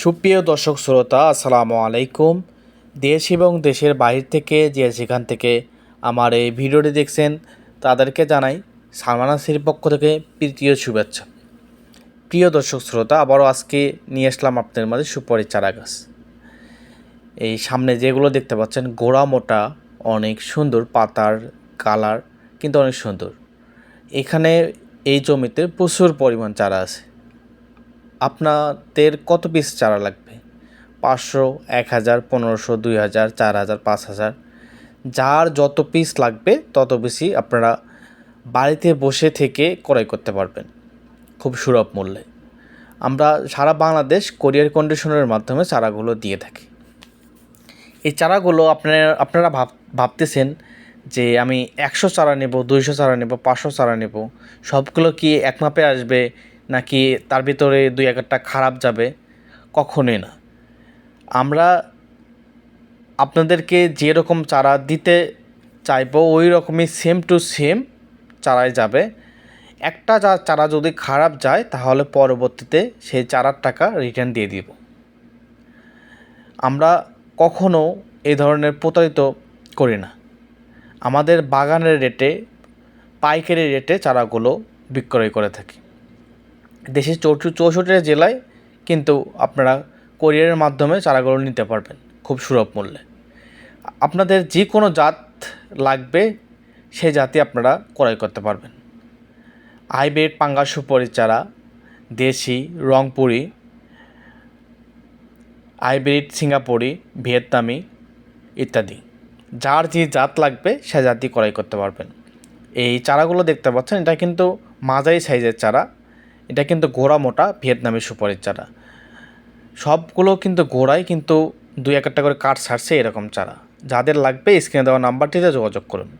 সুপ্রিয় দর্শক শ্রোতা, আসসালামু আলাইকুম। দেশ এবং দেশের বাইরে থেকে যে যেখান থেকে আমার এই ভিডিওটি দেখছেন, তাদেরকে জানাই সালমান নাসির পক্ষ থেকে তৃতীয় শুভেচ্ছা। প্রিয় দর্শক শ্রোতা, আবারও আজকে নিয়ে আসলাম আপনাদের মাঝে সুপারি চারা গাছ এই সামনে যেগুলো দেখতে পাচ্ছেন, গোড়া মোটা, অনেক সুন্দর, পাতার কালার কিন্তু অনেক সুন্দর। এখানে এই জমিতে প্রচুর পরিমাণ চারা আছে। আপনাদের কত পিস চারা লাগবে? পাঁচশো, এক হাজার, পনেরোশো, দুই হাজার, চার হাজার, পাঁচ হাজার। যার যত পিস লাগবে, তত বেশি আপনারা বাড়িতে বসে থেকে ক্রয় করতে পারবেন, খুব সুলভ মূল্যে। আমরা সারা বাংলাদেশ কোরিয়ার কন্ডিশনের মাধ্যমে চারাগুলো দিয়ে থাকি। এই চারাগুলো আপনারা আপনারা ভাব, ভাবতেছেন যে আমি একশো চারা নেব, দুইশো চারা নেব, পাঁচশো চারা নেব, সবগুলো কি এক মাপে আসবে? নাকি তার ভিতরে দুই একটা খারাপ যাবে? কখনোই না। আমরা আপনাদেরকে যেরকম চারা দিতে চাইব, ওই রকমই সেম টু সেম চারাই যাবে। একটা যা চারা যদি খারাপ যায়, তাহলে পরবর্তীতে সেই চারার টাকা রিটার্ন দিয়ে দিব। আমরা কখনো এই ধরনের প্রতারিত করি না। আমাদের বাগানের রেটে পাইকারি রেটে চারাগুলো বিক্রয় করে থাকি। দেশের চৌষট্টি চৌষট্টি জেলায় কিন্তু আপনারা কোরিয়ারের মাধ্যমে চারাগুলো নিতে পারবেন খুব সুলভ মূল্যে। আপনাদের যে কোনো জাত লাগবে সেই জাতি আপনারা ক্রয় করতে পারবেন। হাইব্রিড পাঙ্গাস সুপরি চারা, দেশি রংপুরি, হাইব্রিড সিঙ্গাপুরি, ভিয়েতনামি ইত্যাদি। যার যে জাত লাগবে, সে জাতি ক্রয় করতে পারবেন। এই চারাগুলো দেখতে পাচ্ছেন, এটা কিন্তু মাঝারি সাইজের চারা। এটা কিন্তু গোড়া মোটা ভিয়েতনামের সুপারির চারা। সবগুলো কিন্তু ঘোড়াই কিন্তু দুই এক একটা করে কাঠ ছাড়ছে এরকম চারা। যাদের লাগবে স্ক্রিনে দেওয়া নাম্বারটিতে যোগাযোগ করুন।